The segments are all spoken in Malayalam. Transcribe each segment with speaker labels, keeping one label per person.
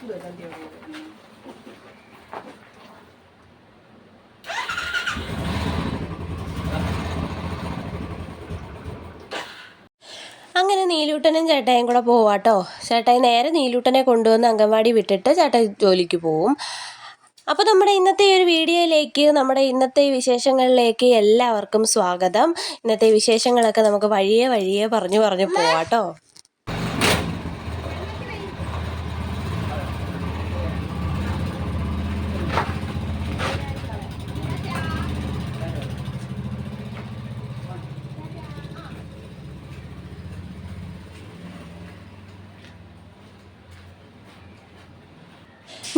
Speaker 1: അങ്ങനെ നീലൂട്ടനും ചേട്ടായും കൂടെ പോവാട്ടോ ചേട്ടായി നേരെ നീലൂട്ടനെ കൊണ്ടുവന്ന് അംഗൻവാടി വിട്ടിട്ട് ചേട്ടായി ജോലിക്ക് പോവും. അപ്പോൾ നമ്മുടെ ഇന്നത്തെ ഈ ഒരു വീഡിയോയിലേക്ക് നമ്മുടെ ഇന്നത്തെ വിശേഷങ്ങളിലേക്ക് എല്ലാവർക്കും സ്വാഗതം. ഇന്നത്തെ വിശേഷങ്ങളൊക്കെ നമുക്ക് വഴിയെ വഴിയെ പറഞ്ഞു പറഞ്ഞു പോവാട്ടോ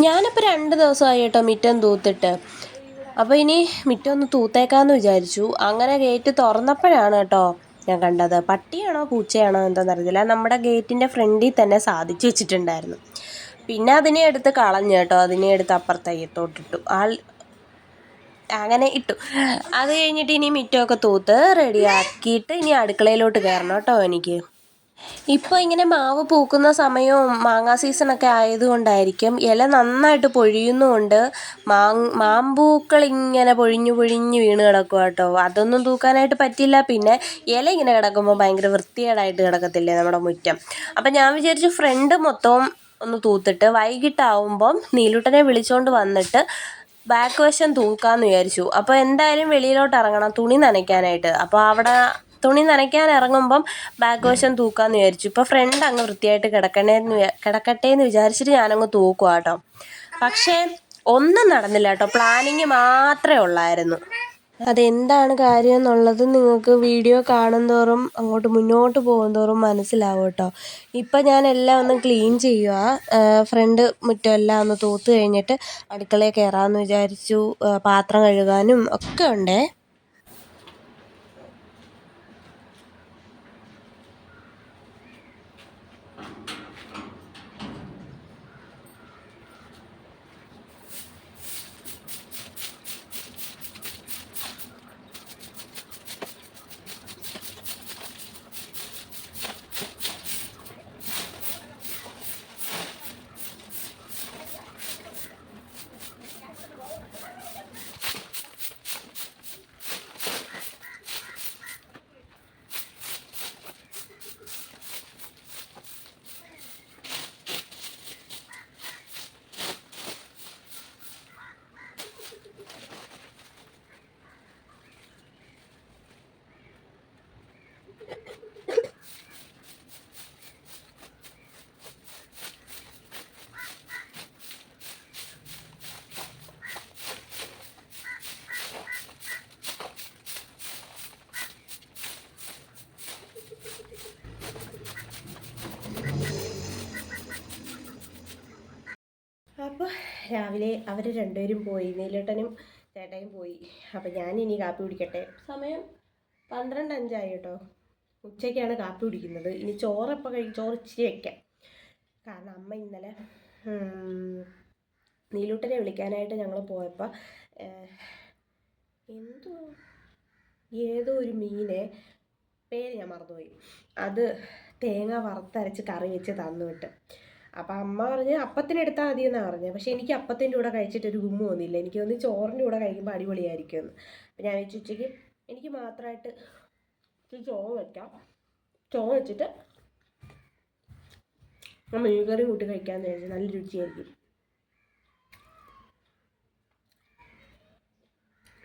Speaker 1: ഞാനിപ്പോൾ രണ്ട് ദിവസമായി കേട്ടോ മിറ്റം തൂത്തിട്ട്. അപ്പോൾ ഇനി മിറ്റം ഒന്ന് തൂത്തേക്കാന്ന് വിചാരിച്ചു. അങ്ങനെ ഗേറ്റ് തുറന്നപ്പോഴാണ് കേട്ടോ ഞാൻ കണ്ടത്. പട്ടിയാണോ പൂച്ചയാണോ എന്താണെന്നറിയില്ല നമ്മുടെ ഗേറ്റിന്റെ ഫ്രണ്ടിൽ തന്നെ സാധിച്ചു വെച്ചിട്ടുണ്ടായിരുന്നു. പിന്നെ അതിനെ എടുത്ത് കളഞ്ഞു കേട്ടോ. അതിനെ എടുത്ത് അപ്പുറത്തയ്യത്തോട്ടിട്ടു ആൾ അങ്ങനെ ഇട്ടു. അത് കഴിഞ്ഞിട്ട് ഇനി മിറ്റമൊക്കെ തൂത്ത് റെഡിയാക്കിയിട്ട് ഇനി അടുക്കളയിലോട്ട് കയറണം കേട്ടോ എനിക്ക്. ഇപ്പോൾ ഇങ്ങനെ മാവ് പൂക്കുന്ന സമയവും മാങ്ങാ സീസണൊക്കെ ആയതുകൊണ്ടായിരിക്കും ഇല നന്നായിട്ട് പൊഴിയുന്നുമുണ്ട്. മാങ് മാമ്പൂക്കൾ ഇങ്ങനെ പൊഴിഞ്ഞു പൊഴിഞ്ഞ് വീണ് കിടക്കുക കേട്ടോ. അതൊന്നും തൂക്കാനായിട്ട് പറ്റില്ല. പിന്നെ ഇല ഇങ്ങനെ കിടക്കുമ്പോൾ ഭയങ്കര വൃത്തികേടായിട്ട് കിടക്കത്തില്ലേ നമ്മുടെ മുറ്റം. അപ്പം ഞാൻ വിചാരിച്ചു ഫ്രണ്ട് മൊത്തവും ഒന്ന് തൂത്തിട്ട് വൈകിട്ടാവുമ്പം നീലൂട്ടനെ വിളിച്ചുകൊണ്ട് വന്നിട്ട് ബാക്ക് വശം തൂക്കാമെന്ന് വിചാരിച്ചു. അപ്പോൾ എന്തായാലും വെളിയിലോട്ട് ഇറങ്ങണം തുണി നനയ്ക്കാനായിട്ട്. അപ്പോൾ അവിടെ തുണി നനയ്ക്കാൻ ഇറങ്ങുമ്പം ബാക്ക് വശം തൂക്കാമെന്ന് വിചാരിച്ചു. ഇപ്പോൾ ഫ്രണ്ട് അങ്ങ് വൃത്തിയായിട്ട് കിടക്കണേ എന്ന് വിചാ- കിടക്കട്ടെ എന്ന് വിചാരിച്ചിട്ട് ഞാനങ്ങ് തൂക്കുക കേട്ടോ പക്ഷേ ഒന്നും നടന്നില്ല കേട്ടോ. പ്ലാനിങ് മാത്രമേ ഉള്ളായിരുന്നു. അതെന്താണ് കാര്യം എന്നുള്ളത് നിങ്ങൾക്ക് വീഡിയോ കാണുന്തോറും അങ്ങോട്ട് മുന്നോട്ട് പോകുന്തോറും മനസ്സിലാവും കേട്ടോ. ഇപ്പം ഞാൻ എല്ലാം ഒന്ന് ക്ലീൻ ചെയ്യുക ഫ്രണ്ട് മുറ്റം എല്ലാം ഒന്ന് തൂത്ത് കഴിഞ്ഞിട്ട് അടുക്കളയിൽ കയറാമെന്ന് വിചാരിച്ചു. പാത്രം കഴുകാനും ഒക്കെ ഉണ്ടേ അപ്പോൾ രാവിലെ അവർ രണ്ടുപേരും പോയി നീലേട്ടനും ചേട്ടയും പോയി. അപ്പം ഞാൻ ഇനി കാപ്പി കുടിക്കട്ടെ. സമയം പന്ത്രണ്ട് അഞ്ചായി കേട്ടോ. ഉച്ചയ്ക്കാണ് കാപ്പി കുടിക്കുന്നത്. ഇനി ചോറപ്പോൾ കഴിക്കും ചോറ് ഇച്ചിരി വയ്ക്കാം കാരണം അമ്മ ഇന്നലെ നീലൂട്ടനെ വിളിക്കാനായിട്ട് ഞങ്ങൾ പോയപ്പോൾ എന്തോ ഏതോ ഒരു മീനെ പേര് ഞാൻ മറന്നുപോയി. അത് തേങ്ങ വറുത്തരച്ച് കറി വെച്ച് തന്നു വിട്ട്. അപ്പം അമ്മ പറഞ്ഞ് അപ്പത്തിന് എടുത്താൽ മതി എന്നാണ് പറഞ്ഞത് പക്ഷേ എനിക്ക് അപ്പത്തിന്റെ കൂടെ കഴിച്ചിട്ട് ഒരു ഗുമ്മ തോന്നിയില്ല എനിക്ക് തോന്നി ചോറിന്റെ കൂടെ കഴിക്കുമ്പോൾ അടിപൊളിയായിരിക്കുമെന്ന് അപ്പം ഞാൻ വെച്ച് ഉച്ചയ്ക്ക് എനിക്ക് മാത്രമായിട്ട് ചോറ് വയ്ക്കാം ചോറ് വെച്ചിട്ട് ആ മീൻകറി കൂട്ടി കഴിക്കാമെന്ന് വിചാരിച്ചു. നല്ല രുചിയായിരിക്കും.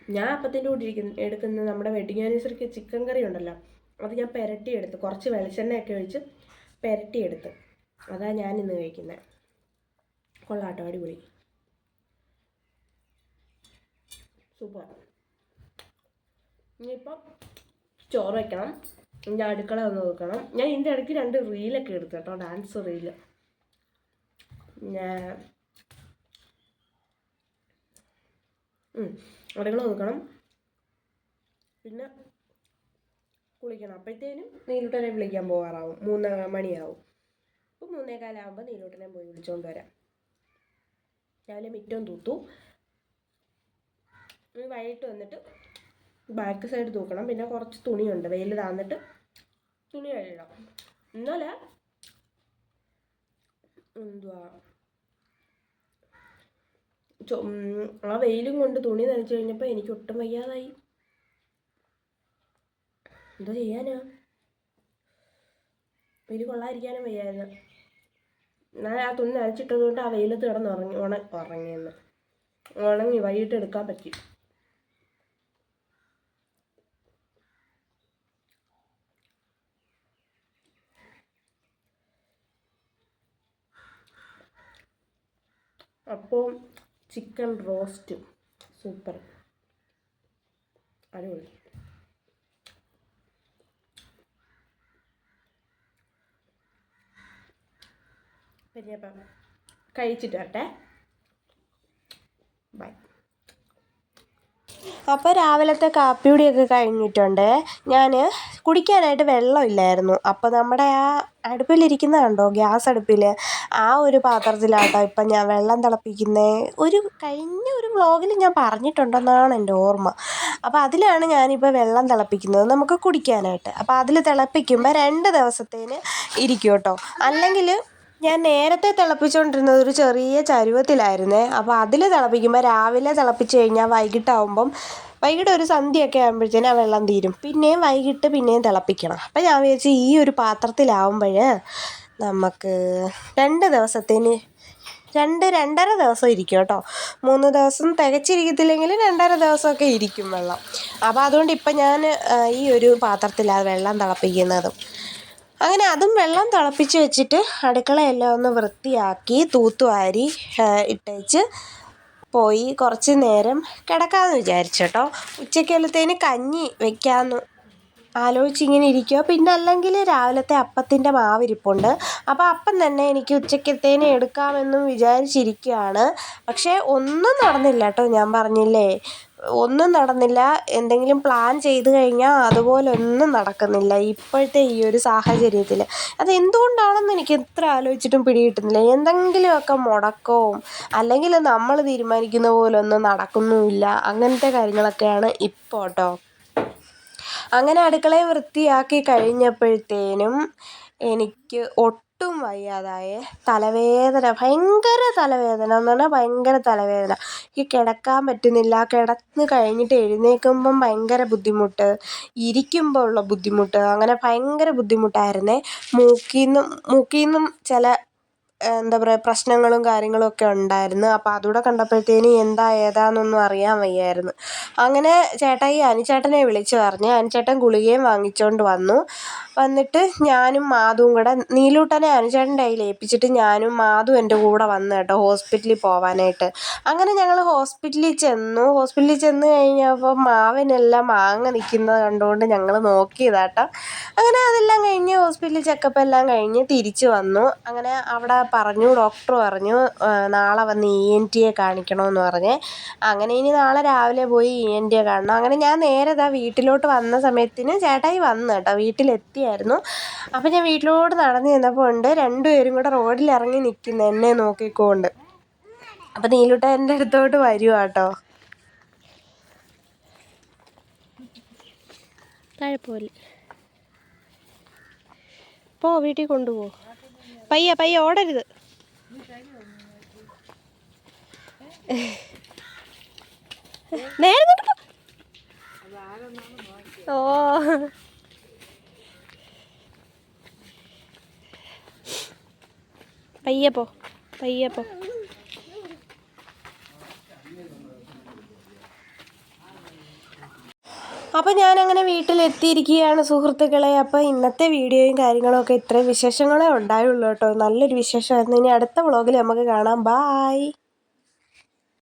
Speaker 1: ഞാൻ അപ്പത്തിന്റെ കൂടെ ഇരിക്കുന്ന എടുക്കുന്ന നമ്മുടെ വെഡിങ് ആനിവേഴ്സറിക്ക് ചിക്കൻ കറി ഉണ്ടല്ലോ. അത് ഞാൻ പെരട്ടിയെടുത്ത് കുറച്ച് വെളിച്ചെണ്ണയൊക്കെ ഒഴിച്ച് പെരട്ടിയെടുത്ത് അതാ ഞാൻ ഇന്ന് കഴിക്കുന്നത് കൊള്ളാട്ടോ അടിപൊളി. സൂപ്പർ. ഇനിയിപ്പം ചോറ് വയ്ക്കണം ഇനി അടുക്കള ഒന്ന് നോക്കണം. ഞാൻ ഇതിന്റെ ഇടയ്ക്ക് രണ്ട് റീലൊക്കെ എടുത്തു കേട്ടോ ഡാൻസ് റീൽ. ഞാൻ. അടുക്കള നോക്കണം. പിന്നെ കുളിക്കണം. അപ്പോഴത്തേനും നീലൂട്ടനെ വിളിക്കാൻ പോകാറാവും മൂന്ന് മണിയാവും. അപ്പോൾ മൂന്നേകാലാകുമ്പോൾ നീലോട്ടനെ പോയി വിളിച്ചുകൊണ്ട് വരാം. രാവിലെ മിറ്റവും തൂത്തു. വൈകിട്ട് വന്നിട്ട് ബാക്ക് സൈഡ് തൂക്കണം. പിന്നെ കുറച്ച് തുണിയുണ്ട്. വെയിൽ താന്നിട്ട് തുണി കഴുകണം. ഇന്നലെ എന്തുവാ? ആ വെയിലും കൊണ്ട് തുണി നനച്ചു കഴിഞ്ഞപ്പോൾ എനിക്ക് ഒട്ടും വയ്യാതായി. എന്തോ ചെയ്യാനാ? വെയിൽ കൊള്ളാതിരിക്കാനും വയ്യായിരുന്നു. ഞാൻ ആ തുണി നനച്ചിട്ടത് കൊണ്ട് ആ വെയിലത്ത് കിടന്ന് ഉറങ്ങി ഉണ ഉറങ്ങിയെന്ന്. ഉണങ്ങി വൈകിട്ട് എടുക്കാൻ പറ്റി. അപ്പോൾ ചിക്കൻ റോസ്റ്റ്. സൂപ്പർ. അടിപൊളി. പിന്നെ അപ്പം കഴിച്ചിട്ട് വരട്ടെ. ബൈ അപ്പോൾ രാവിലത്തെ കാപ്പിയുടിയൊക്കെ കഴിഞ്ഞിട്ടുണ്ട്. ഞാൻ കുടിക്കാനായിട്ട് വെള്ളമില്ലായിരുന്നു അപ്പോൾ നമ്മുടെ ആ അടുപ്പിലിരിക്കുന്ന കണ്ടോ ഗ്യാസ് അടുപ്പിൽ ആ ഒരു പാത്രത്തിലാട്ടോ ഇപ്പം ഞാൻ വെള്ളം തിളപ്പിക്കുന്നത് ഒരു കഴിഞ്ഞ ഒരു വ്ളോഗിൽ ഞാൻ പറഞ്ഞിട്ടുണ്ടെന്നാണ് എന്റെ ഓർമ്മ. അപ്പോൾ അതിലാണ് ഞാനിപ്പോൾ വെള്ളം തിളപ്പിക്കുന്നത്. നമുക്ക് കുടിക്കാനായിട്ട്. അപ്പോൾ അതിൽ തിളപ്പിക്കുമ്പോൾ രണ്ട് ദിവസത്തേന് ഇരിക്കും കേട്ടോ. അല്ലെങ്കിൽ ഞാൻ നേരത്തെ തിളപ്പിച്ചുകൊണ്ടിരുന്നത് ഒരു ചെറിയ ചരുവത്തിലായിരുന്നേ. അപ്പോൾ അതിൽ തിളപ്പിക്കുമ്പോൾ രാവിലെ തിളപ്പിച്ച് കഴിഞ്ഞാൽ വൈകിട്ടാവുമ്പം വൈകിട്ട് ഒരു സന്ധ്യയൊക്കെ ആകുമ്പോഴത്തേനും ആ വെള്ളം തീരും. പിന്നെയും വൈകിട്ട് പിന്നെയും തിളപ്പിക്കണം. അപ്പം ഞാൻ വിചാരിച്ചു ഈ ഒരു പാത്രത്തിലാവുമ്പോൾ നമുക്ക് രണ്ട് ദിവസത്തിന് രണ്ട് രണ്ടര ദിവസം ഇരിക്കും കേട്ടോ. മൂന്ന് ദിവസം തികച്ചിരിക്കത്തില്ലെങ്കിൽ രണ്ടര ദിവസമൊക്കെ ഇരിക്കും വെള്ളം. അപ്പോൾ അതുകൊണ്ട് ഇപ്പം ഞാൻ ഈ ഒരു പാത്രത്തിലാണ് വെള്ളം തിളപ്പിക്കുന്നതും. അങ്ങനെ അതും വെള്ളം തിളപ്പിച്ച് വെച്ചിട്ട് അടുക്കളയെല്ലാം ഒന്ന് വൃത്തിയാക്കി തൂത്തുവാരി ഇട്ടേച്ച് പോയി കുറച്ച് നേരം കിടക്കാമെന്ന് വിചാരിച്ചു കേട്ടോ. ഉച്ചക്കലത്തേന് കഞ്ഞി വെക്കാമെന്ന് ആലോചിച്ചിങ്ങനെ ഇരിക്കുക പിന്നെ അല്ലെങ്കിൽ രാവിലത്തെ അപ്പത്തിന്റെ മാവിരിപ്പുണ്ട്. അപ്പോൾ അപ്പം തന്നെ എനിക്ക് ഉച്ചക്കത്തേന് എടുക്കാമെന്നും വിചാരിച്ചിരിക്കുകയാണ് പക്ഷേ ഒന്നും നടന്നില്ല കേട്ടോ ഞാൻ പറഞ്ഞില്ലേ. ഒന്നും നടന്നില്ല. എന്തെങ്കിലും പ്ലാൻ ചെയ്ത് കഴിഞ്ഞാൽ അതുപോലെ ഒന്നും നടക്കുന്നില്ല. ഇപ്പോഴത്തെ ഈ ഒരു സാഹചര്യത്തിൽ അത് എന്തുകൊണ്ടാണെന്ന് എനിക്ക് എത്ര ആലോചിച്ചിട്ടും പിടികിട്ടുന്നില്ല. എന്തെങ്കിലുമൊക്കെ മുടക്കവും അല്ലെങ്കിൽ നമ്മൾ തീരുമാനിക്കുന്ന പോലെ ഒന്നും നടക്കുന്നുമില്ല. അങ്ങനത്തെ കാര്യങ്ങളൊക്കെയാണ് ഇപ്പോൾ കേട്ടോ അങ്ങനെ അടുക്കളയെ വൃത്തിയാക്കി കഴിഞ്ഞപ്പോഴത്തേനും എനിക്ക് ഒട്ടും വയ്യാതായ. തലവേദന ഭയങ്കര തലവേദന എന്ന് പറഞ്ഞാൽ ഭയങ്കര തലവേദന. എനിക്ക് കിടക്കാൻ പറ്റുന്നില്ല. കിടന്ന് കഴിഞ്ഞിട്ട് എഴുന്നേൽക്കുമ്പം ഭയങ്കര ബുദ്ധിമുട്ട്. ഇരിക്കുമ്പോൾ ഉള്ള ബുദ്ധിമുട്ട്. അങ്ങനെ ഭയങ്കര ബുദ്ധിമുട്ടായിരുന്നേ. മൂക്കിൽ നിന്നും മൂക്കിൽ നിന്നും ചില എന്താ പറയുക പ്രശ്നങ്ങളും കാര്യങ്ങളും ഒക്കെ ഉണ്ടായിരുന്നു. അപ്പോൾ അതുകൂടെ കണ്ടപ്പോഴത്തേന് എന്താ ഏതാണെന്നൊന്നും അറിയാൻ വയ്യായിരുന്നു. അങ്ങനെ ചേട്ടായി അനുചേട്ടനെ വിളിച്ച് പറഞ്ഞു അനുചേട്ടൻ ഗുളികയും വാങ്ങിച്ചുകൊണ്ട് വന്നു. വന്നിട്ട് ഞാനും മാധുവും കൂടെ നീലൂട്ടനെ അനുചേട്ടന്റെ കയ്യിൽ ഏൽപ്പിച്ചിട്ട് ഞാനും മാധു എന്റെ കൂടെ വന്നു കേട്ടോ ഹോസ്പിറ്റലിൽ പോവാനായിട്ട്. അങ്ങനെ ഞങ്ങൾ ഹോസ്പിറ്റലിൽ ചെന്നു. ഹോസ്പിറ്റലിൽ ചെന്ന് കഴിഞ്ഞപ്പോൾ മാവിനെല്ലാം മാങ്ങ നിൽക്കുന്നത് കണ്ടുകൊണ്ട് ഞങ്ങൾ നോക്കിയതാട്ടോ. അങ്ങനെ അതെല്ലാം കഴിഞ്ഞ് ഹോസ്പിറ്റലിൽ ചെക്കപ്പ് എല്ലാം കഴിഞ്ഞ് തിരിച്ച് വന്നു. അങ്ങനെ അവിടെ പറഞ്ഞു ഡോക്ടർ പറഞ്ഞു നാളെ വന്ന് ഇ എൻ ടിയെ കാണിക്കണമെന്ന് പറഞ്ഞ്. അങ്ങനെ ഇനി നാളെ രാവിലെ പോയി ഇ എൻ ടിയെ കാണണം. അങ്ങനെ ഞാൻ നേരെ ഇതാ വീട്ടിലോട്ട് വന്ന സമയത്തിന് ചേട്ടായി വന്നു കേട്ടോ വീട്ടിലെത്തിയായിരുന്നു. അപ്പം ഞാൻ വീട്ടിലോട്ട് നടന്നു ചെന്നപ്പോൾ ഉണ്ട് രണ്ടുപേരും കൂടെ റോഡിൽ ഇറങ്ങി നിൽക്കുന്നു എന്നെ നോക്കിക്കൊണ്ട്. അപ്പം നീലുട്ട എന്റെ അടുത്തോട്ട് വരുവാ കേട്ടോ. താഴെ പോലെ പോ വീട്ടിൽ കൊണ്ടുപോ. പയ്യ പയ്യ ഓടരുത്. നേരെ. ഓ. പയ്യെ പോ പോ. അപ്പോൾ ഞാനങ്ങനെ വീട്ടിലെത്തിയിരിക്കുകയാണ് സുഹൃത്തുക്കളെ. അപ്പോൾ ഇന്നത്തെ വീഡിയോയും കാര്യങ്ങളൊക്കെ ഇത്രയും വിശേഷങ്ങളേ ഉണ്ടായുള്ളൂ കേട്ടോ. നല്ലൊരു വിശേഷമായിരുന്നു ഇനി അടുത്ത വ്ളോഗിൽ നമുക്ക് കാണാം. ബായ്